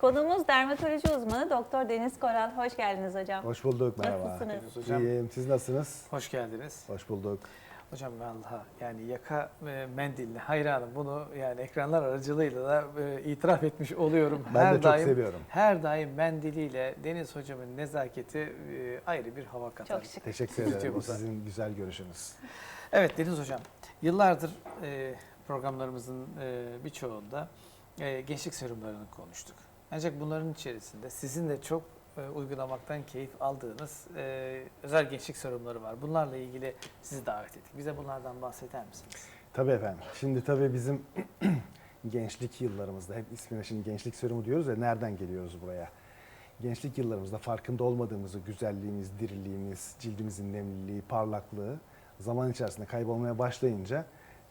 Konuğumuz dermatoloji uzmanı Doktor Deniz Koral. Hoş geldiniz hocam. Hoş bulduk, merhaba. Nasılsınız? Hocam. İyiyim, siz nasılsınız? Hoş geldiniz. Hoş bulduk. Hocam vallahi yani yaka e, mendiline hayranım. Bunu yani ekranlar aracılığıyla da e, itiraf etmiş oluyorum. Ben de çok seviyorum. Her daim mendiliyle Deniz hocamın nezaketi e, ayrı bir hava katar. Çok şık. Teşekkür ederim. Bu sizin güzel görüşünüz. Evet Deniz hocam yıllardır e, programlarımızın e, birçoğunda e, gençlik serumlarını konuştuk. Ancak bunların içerisinde sizin de çok e, uygulamaktan keyif aldığınız e, özel gençlik serumları var. Bunlarla ilgili sizi davet ettik. Bize bunlardan bahseder misiniz? Tabii efendim. Şimdi tabii bizim gençlik yıllarımızda hep ismine şimdi gençlik serumu diyoruz ya nereden geliyoruz buraya? Gençlik yıllarımızda farkında olmadığımızı güzelliğimiz, diriliğimiz, cildimizin nemliliği, parlaklığı zaman içerisinde kaybolmaya başlayınca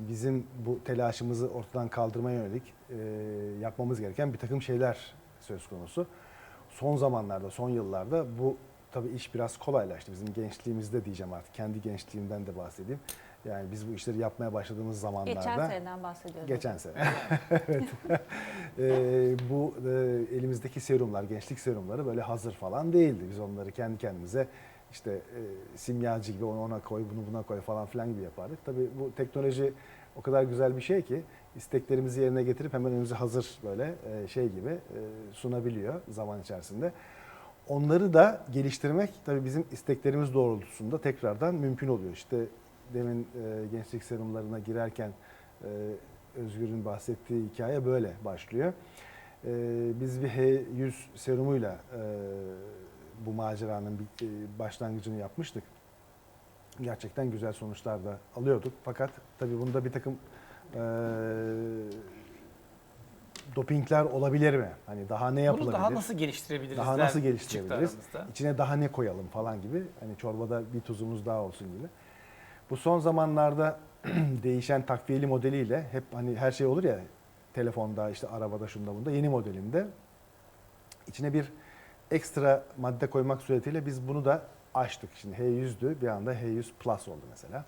bizim bu telaşımızı ortadan kaldırmaya yönelik e, yapmamız gereken bir takım şeyler söz konusu. Son zamanlarda, son yıllarda bu tabii iş biraz kolaylaştı. Bizim gençliğimizde diyeceğim artık. Kendi gençliğimden de bahsedeyim. Yani biz bu işleri yapmaya başladığımız zamanlarda... Geçen seneden bahsediyoruz. Geçen sene. evet. Ee, bu e, elimizdeki serumlar, gençlik serumları böyle hazır falan değildi. Biz onları kendi kendimize işte e, simyacı gibi onu ona koy, bunu buna koy falan filan gibi yapardık. Tabii bu teknoloji o kadar güzel bir şey ki isteklerimizi yerine getirip hemen önümüze hazır böyle e, şey gibi e, sunabiliyor zaman içerisinde. Onları da geliştirmek tabii bizim isteklerimiz doğrultusunda tekrardan mümkün oluyor. İşte demin e, gençlik serumlarına girerken Özgür'ün bahsettiği hikaye böyle başlıyor. Biz bir H100 serumuyla bu maceranın başlangıcını yapmıştık. Gerçekten güzel sonuçlar da alıyorduk. Fakat tabii bunda bir takım e, dopingler olabilir mi? Hani daha ne yapılabilir? Bunu daha nasıl geliştirebiliriz? Daha nasıl geliştirebiliriz? İçine daha ne koyalım falan gibi. Hani çorbada bir tuzumuz daha olsun gibi. Bu son zamanlarda değişen takviyeli modeliyle hep hani her şey olur ya telefonda işte arabada şunda bunda yeni modelinde içine bir ekstra madde koymak suretiyle biz bunu da açtık. Şimdi H100'dü bir anda H100 Plus oldu mesela.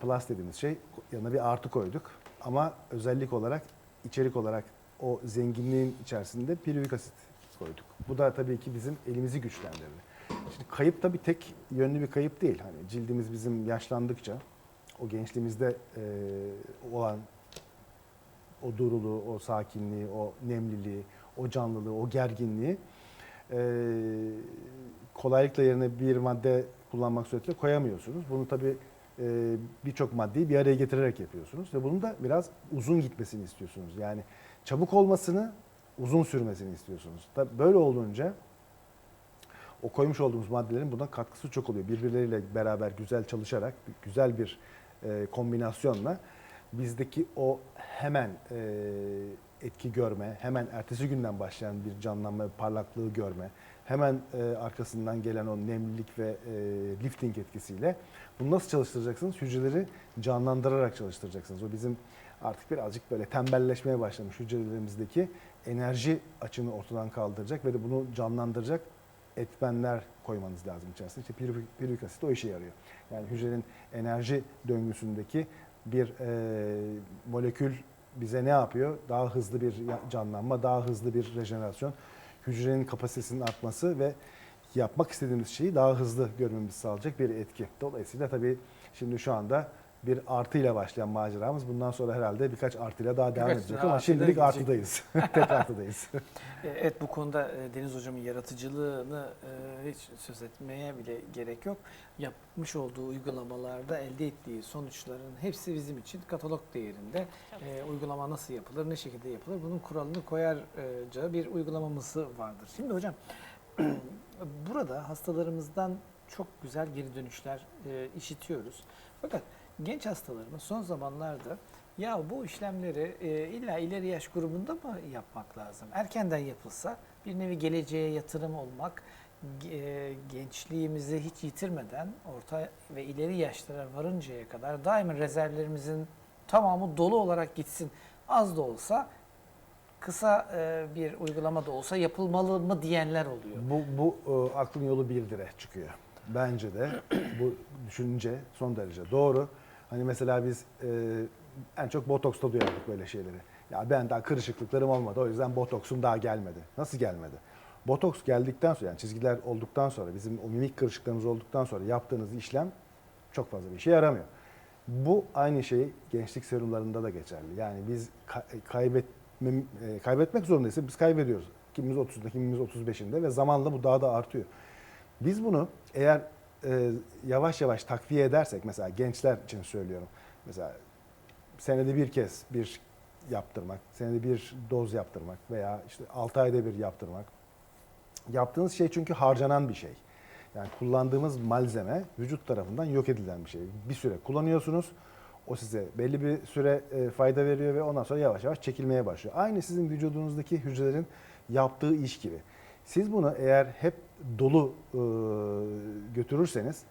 Plus dediğimiz şey yanına bir artı koyduk ama özellik olarak içerik olarak o zenginliğin içerisinde piruvik asit koyduk. Bu da tabii ki bizim elimizi güçlendirdi. Şimdi kayıp tabii tek yönlü bir kayıp değil. Hani cildimiz bizim yaşlandıkça o gençliğimizde e, olan o duruluğu, o sakinliği, o nemliliği, o canlılığı, o gerginliği e, kolaylıkla yerine bir madde kullanmak suretiyle koyamıyorsunuz. Bunu tabii e, birçok maddeyi bir araya getirerek yapıyorsunuz ve bunun da biraz uzun gitmesini istiyorsunuz. Yani çabuk olmasını, uzun sürmesini istiyorsunuz. Tabii böyle olunca o koymuş olduğumuz maddelerin buna katkısı çok oluyor. Birbirleriyle beraber güzel çalışarak, güzel bir e, kombinasyonla bizdeki o hemen e, etki görme, hemen ertesi günden başlayan bir canlanma, parlaklığı görme, hemen e, arkasından gelen o nemlilik ve e, lifting etkisiyle bunu nasıl çalıştıracaksınız? Hücreleri canlandırarak çalıştıracaksınız. O bizim artık birazcık böyle tembelleşmeye başlamış hücrelerimizdeki enerji açığını ortadan kaldıracak ve de bunu canlandıracak etmenler koymanız lazım içerisine. İşte piruvik asit o işe yarıyor. Yani hücrenin enerji döngüsündeki bir e, molekül bize ne yapıyor? Daha hızlı bir canlanma, daha hızlı bir rejenerasyon, hücrenin kapasitesinin artması ve yapmak istediğimiz şeyi daha hızlı görmemizi sağlayacak bir etki. Dolayısıyla tabii şimdi şu anda bir artıyla başlayan maceramız bundan sonra herhalde birkaç artıyla daha devam Birkaç edecek ama şimdilik gidecek. artıdayız. Tek artıdayız. E, Evet bu konuda e, Deniz Hocam'ın yaratıcılığı hiç söz etmeye bile gerek yok. Yapmış olduğu uygulamalarda elde ettiği sonuçların hepsi bizim için katalog değerinde. E, uygulama nasıl yapılır, ne şekilde yapılır bunun kuralını koyarca bir uygulamamız vardır. Şimdi hocam burada hastalarımızdan çok güzel geri dönüşler e, işitiyoruz. Fakat genç hastalarımız son zamanlarda ya bu işlemleri e, illa ileri yaş grubunda mı yapmak lazım? Erkenden yapılsa bir nevi geleceğe yatırım olmak, e, gençliğimizi hiç yitirmeden orta ve ileri yaşlara varıncaya kadar daima rezervlerimizin tamamı dolu olarak gitsin. Az da olsa kısa e, bir uygulama da olsa yapılmalı mı diyenler oluyor. Bu, bu e, aklın yolu birdire çıkıyor. Bence de bu düşünce son derece doğru. Hani mesela biz e, en çok botoksta duyardık böyle şeyleri. Ya ben daha kırışıklıklarım olmadı o yüzden botoksum daha gelmedi. Nasıl gelmedi? Botoks geldikten sonra yani çizgiler olduktan sonra bizim o mimik kırışıklarımız olduktan sonra yaptığınız işlem çok fazla bir işe yaramıyor. Bu aynı şey gençlik serumlarında da geçerli. Yani biz ka- kaybetmem, e, kaybetmek zorundayız. Biz kaybediyoruz. Kimimiz 30'da, kimimiz 35'inde ve zamanla bu daha da artıyor. Biz bunu eğer e, yavaş yavaş takviye edersek mesela gençler için söylüyorum. Mesela senede bir kez bir yaptırmak, senede bir doz yaptırmak veya işte 6 ayda bir yaptırmak. Yaptığınız şey çünkü harcanan bir şey. Yani kullandığımız malzeme vücut tarafından yok edilen bir şey. Bir süre kullanıyorsunuz. O size belli bir süre e, fayda veriyor ve ondan sonra yavaş yavaş çekilmeye başlıyor. Aynı sizin vücudunuzdaki hücrelerin yaptığı iş gibi. Siz bunu eğer hep dolu e, götürürseniz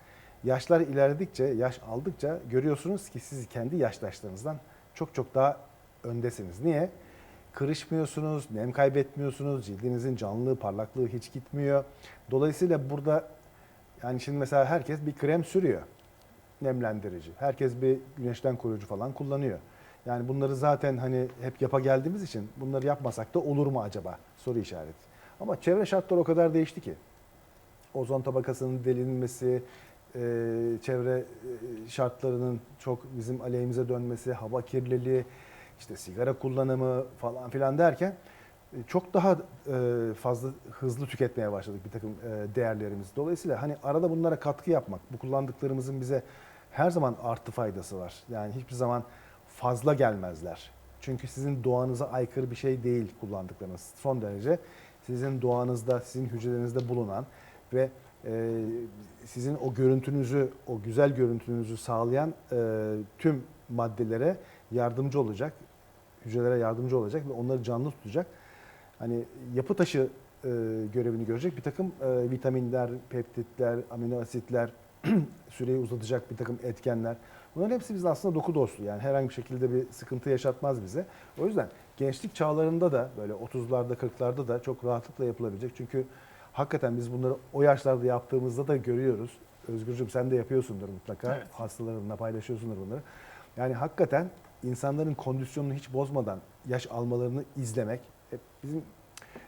yaşlar ilerledikçe, yaş aldıkça görüyorsunuz ki siz kendi yaştaşlarınızdan çok çok daha öndesiniz. Niye? Kırışmıyorsunuz, nem kaybetmiyorsunuz, cildinizin canlılığı, parlaklığı hiç gitmiyor. Dolayısıyla burada yani şimdi mesela herkes bir krem sürüyor. Nemlendirici. Herkes bir güneşten koruyucu falan kullanıyor. Yani bunları zaten hani hep yapa geldiğimiz için bunları yapmasak da olur mu acaba? Soru işareti. Ama çevre şartları o kadar değişti ki. Ozon tabakasının delinmesi, e, çevre e, şartlarının çok bizim aleyhimize dönmesi, hava kirliliği, işte sigara kullanımı falan filan derken e, çok daha fazla hızlı tüketmeye başladık bir takım değerlerimiz. Dolayısıyla hani arada bunlara katkı yapmak, bu kullandıklarımızın bize her zaman artı faydası var. Yani hiçbir zaman fazla gelmezler. Çünkü sizin doğanıza aykırı bir şey değil kullandıklarınız. Son derece sizin doğanızda, sizin hücrelerinizde bulunan ve e, sizin o görüntünüzü, o güzel görüntünüzü sağlayan e, tüm maddelere yardımcı olacak, hücrelere yardımcı olacak ve onları canlı tutacak. Hani yapı taşı e, görevini görecek bir takım vitaminler, peptitler, amino asitler, süreyi uzatacak bir takım etkenler. Bunların hepsi bize aslında doku dostu. Yani herhangi bir şekilde bir sıkıntı yaşatmaz bize. O yüzden gençlik çağlarında da böyle 30'larda 40'larda da çok rahatlıkla yapılabilecek. Çünkü hakikaten biz bunları o yaşlarda yaptığımızda da görüyoruz. Özgürcüm sen de yapıyorsundur mutlaka. Evet. Hastalarınla paylaşıyorsundur bunları. Yani hakikaten insanların kondisyonunu hiç bozmadan yaş almalarını izlemek hep bizim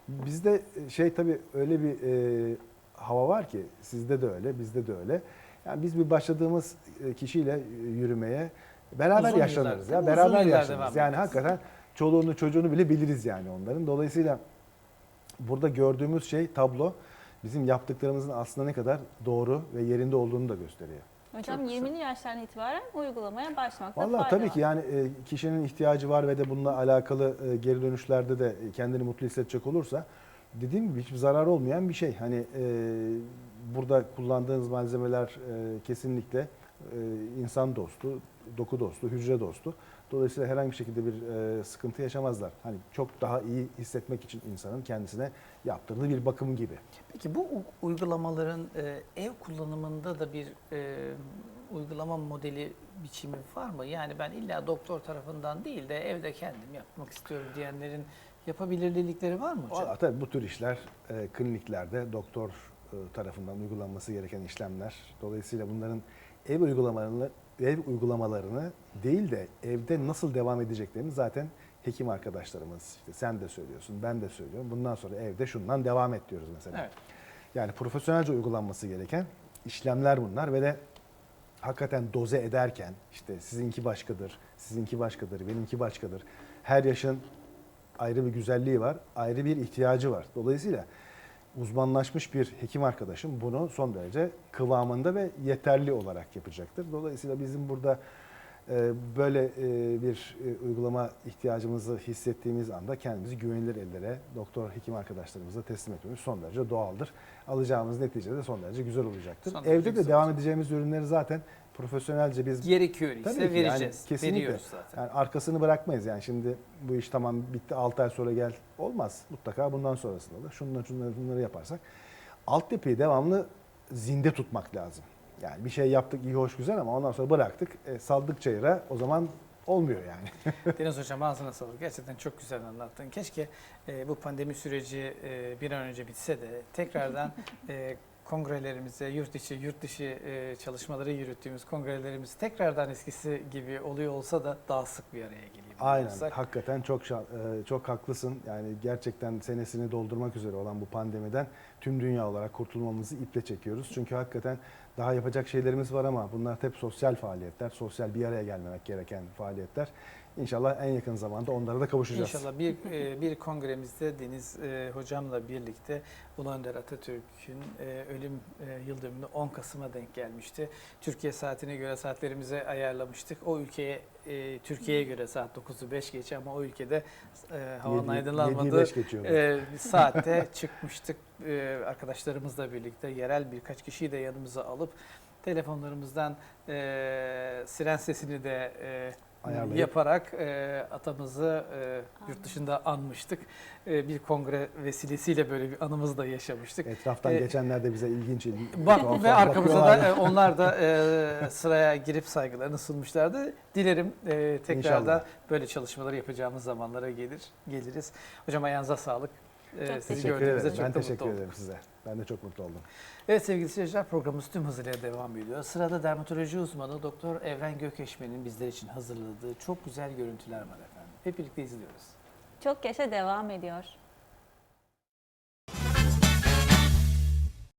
bizde şey tabii öyle bir e, hava var ki sizde de öyle, bizde de öyle. Yani biz bir başladığımız e, kişiyle yürümeye beraber Uzun yaşlanırız yıllar, ya. Beraber yaşlanırız. Yani hakikaten çoluğunu çocuğunu bile biliriz yani onların. Dolayısıyla burada gördüğümüz şey tablo bizim yaptıklarımızın aslında ne kadar doğru ve yerinde olduğunu da gösteriyor. Hocam Çok güzel. 20'li yaşlardan itibaren uygulamaya başlamakta Vallahi fayda tabii var. ki yani e, kişinin ihtiyacı var ve de bununla alakalı e, geri dönüşlerde de kendini mutlu hissedecek olursa dediğim gibi hiçbir zarar olmayan bir şey. Hani e, burada kullandığınız malzemeler e, kesinlikle e, insan dostu, doku dostu, hücre dostu. Dolayısıyla herhangi bir şekilde bir e, sıkıntı yaşamazlar. Hani çok daha iyi hissetmek için insanın kendisine yaptırdığı bir bakım gibi. Peki bu uygulamaların e, ev kullanımında da bir e, uygulama modeli biçimi var mı? Yani ben illa doktor tarafından değil de evde kendim yapmak istiyorum diyenlerin yapabilirlikleri var mı hocam? Valla tabii bu tür işler e, kliniklerde doktor e, tarafından uygulanması gereken işlemler. Dolayısıyla bunların ev uygulamalarını ev uygulamalarını değil de evde nasıl devam edeceklerini zaten hekim arkadaşlarımız işte sen de söylüyorsun, ben de söylüyorum. Bundan sonra evde şundan devam et diyoruz mesela. Evet. Yani profesyonelce uygulanması gereken işlemler bunlar ve de hakikaten doze ederken işte sizinki başkadır, sizinki başkadır, benimki başkadır. Her yaşın ayrı bir güzelliği var, ayrı bir ihtiyacı var. Dolayısıyla uzmanlaşmış bir hekim arkadaşım bunu son derece kıvamında ve yeterli olarak yapacaktır. Dolayısıyla bizim burada e, böyle e, bir e, uygulama ihtiyacımızı hissettiğimiz anda kendimizi güvenilir ellere doktor hekim arkadaşlarımıza teslim etmemiz son derece doğaldır. Alacağımız netice de son derece güzel olacaktır. Son Evde de güzel devam olacak. edeceğimiz ürünleri zaten profesyonelce biz Gerekiyor Tabii ise ki yani vereceğiz. kesinlikle. Veriyoruz zaten. yani arkasını bırakmayız. Yani şimdi bu iş tamam bitti 6 ay sonra gel. Olmaz. Mutlaka bundan sonrasında da şunları şunları şunları yaparsak altyapıyı devamlı zinde tutmak lazım. Yani bir şey yaptık iyi hoş güzel ama ondan sonra bıraktık. E, saldık çayıra o zaman olmuyor yani. Deniz Hocam ağzına sağlık. Gerçekten çok güzel anlattın. Keşke e, bu pandemi süreci e, bir an önce bitse de tekrardan e, kongrelerimize, yurt içi, yurt dışı e, çalışmaları yürüttüğümüz kongrelerimiz tekrardan eskisi gibi oluyor olsa da daha sık bir araya geliyor. Aynen. olsak. Hakikaten çok e, çok haklısın. Yani gerçekten senesini doldurmak üzere olan bu pandemiden tüm dünya olarak kurtulmamızı iple çekiyoruz. Çünkü hakikaten daha yapacak şeylerimiz var ama bunlar hep sosyal faaliyetler, sosyal bir araya gelmemek gereken faaliyetler. İnşallah en yakın zamanda onlara da kavuşacağız. İnşallah bir e, bir kongremizde Deniz e, hocamla birlikte Ulu Önder Atatürk'ün e, ölüm yıl dönümünü 10 Kasım'a denk gelmişti. Türkiye saatine göre saatlerimize ayarlamıştık. O ülkeye e, Türkiye'ye göre saat 9'u 5 geçe ama o ülkede e, havanın aydınlanmadığı e, saatte çıkmıştık e, arkadaşlarımızla birlikte yerel birkaç kişiyi de yanımıza alıp telefonlarımızdan e, siren sesini de e, Ayarlayıp. yaparak e, atamızı e, yurt dışında anmıştık. E, bir kongre vesilesiyle böyle bir anımızı da yaşamıştık. Etraftan E, geçenler de bize ilginç ilginç. Bak ve arkamıza da e, onlar da e, sıraya girip saygılarını sunmuşlardı. Dilerim e, tekrar İnşallah. da böyle çalışmaları yapacağımız zamanlara gelir geliriz. Hocam ayağınıza sağlık. E, Çok sizi Teşekkür gördüğümüzde ederim. çok Ben da teşekkür mutlu olduk. ederim size. Ben de çok mutlu oldum. Evet sevgili seyirciler programımız tüm hızıyla devam ediyor. Sırada dermatoloji uzmanı Doktor Evren Gökeşmen'in bizler için hazırladığı çok güzel görüntüler var efendim. Hep birlikte izliyoruz. Çok yaşa devam ediyor.